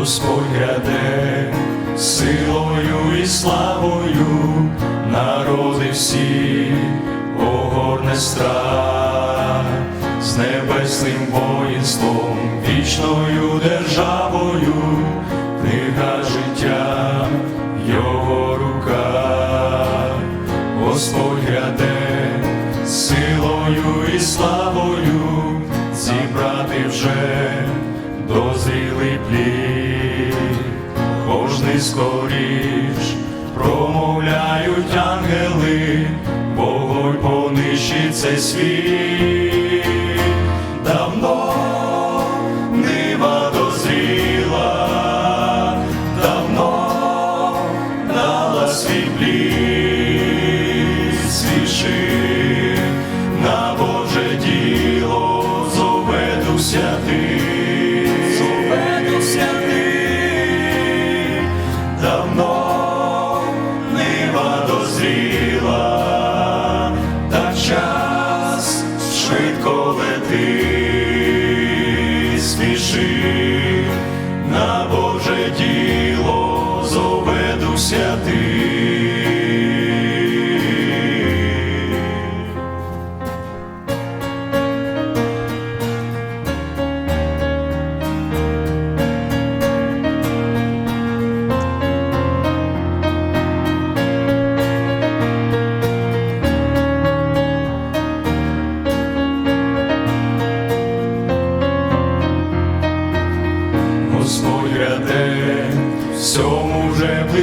Господь гряде силою і славою, народи всі огорне страх, з небесним воїнством, вічною державою, книга життя його руках, Господь гряде силою і славою, зібрати вже кожний скоріш промовляють ангели, вогонь понищить цей світ. Давно нива дозріла, давно дала свій плід, нива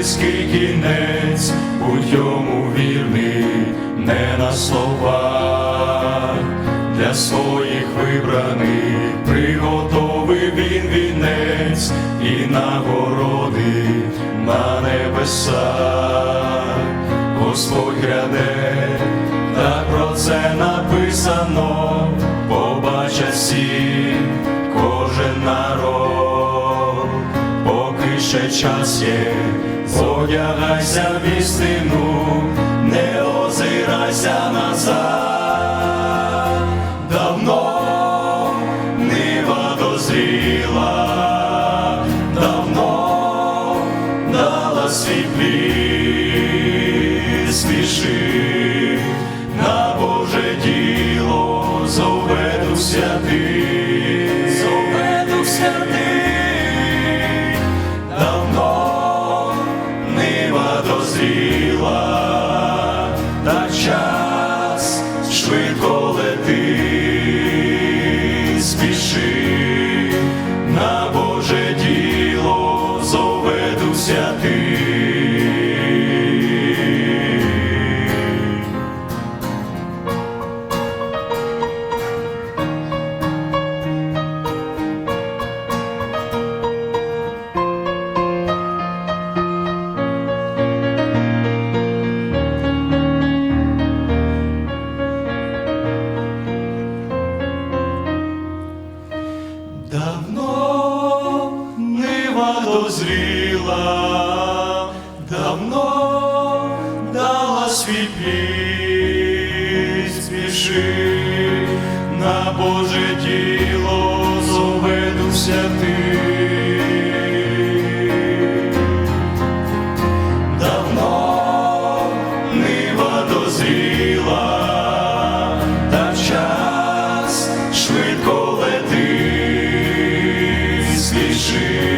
близький кінець, будь йому вірний, не на словах, для своїх вибраних приготовив він вінець і нагороди на небесах. Господь гряде, так про це написано, побачать всі, кожен народ, поки ще час є, одягайся в істину, не озирайся назад, давно нива дозріла, давно дала свій плід, спіши на Боже діло, зове Дух Зріла, давно дала свій плід. спіши на Боже тіло, зоведуся ти. Давно нива дозріла, та час швидко летить. Спіши